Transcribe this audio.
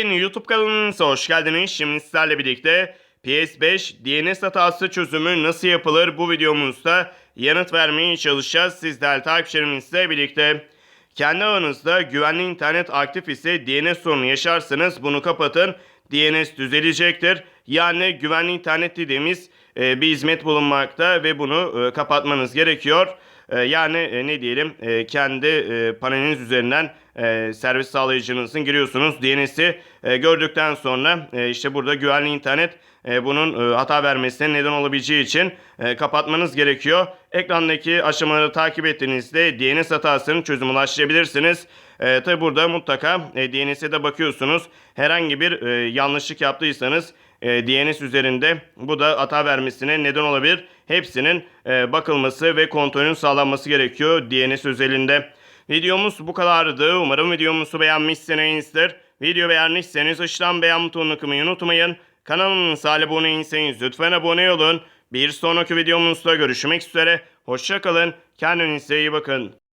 Yeni YouTube kanalınıza hoş geldiniz. Şimdi sizlerle birlikte PS5 DNS hatası çözümü nasıl yapılır bu videomuzda yanıt vermeye çalışacağız. Siz değerli takipçilerimizle birlikte. Kendi ağınızda güvenli internet aktif ise DNS sorunu yaşarsanız bunu kapatın. DNS düzelecektir. Yani güvenli internet dediğimiz e, bir hizmet bulunmakta ve bunu e, kapatmanız gerekiyor. E, yani e, ne diyelim e, kendi e, paneliniz üzerinden e, servis sağlayıcınızın giriyorsunuz. DNS'i e, gördükten sonra e, işte burada güvenli internet e, bunun e, hata vermesine neden olabileceği için e, kapatmanız gerekiyor. Ekrandaki aşamaları takip ettiğinizde DNS hatasının çözümü ulaştırabilirsiniz. E, Tabi burada mutlaka e, DNS'e de bakıyorsunuz. Herhangi bir e, yanlışlık yaptıysanız e, DNS üzerinde bu da hata vermesine neden olabilir. Hepsinin e, bakılması ve kontrolün sağlanması gerekiyor DNS özelinde. Videomuz bu kadardı. Umarım videomuzu beğenmişsinizdir. Video beğenmişseniz aşağıdan beğen butonuna kılmayı unutmayın. Kanalımıza abone değilseniz lütfen abone olun. Bir sonraki videomuzda görüşmek üzere. Hoşçakalın. Kendinize iyi bakın.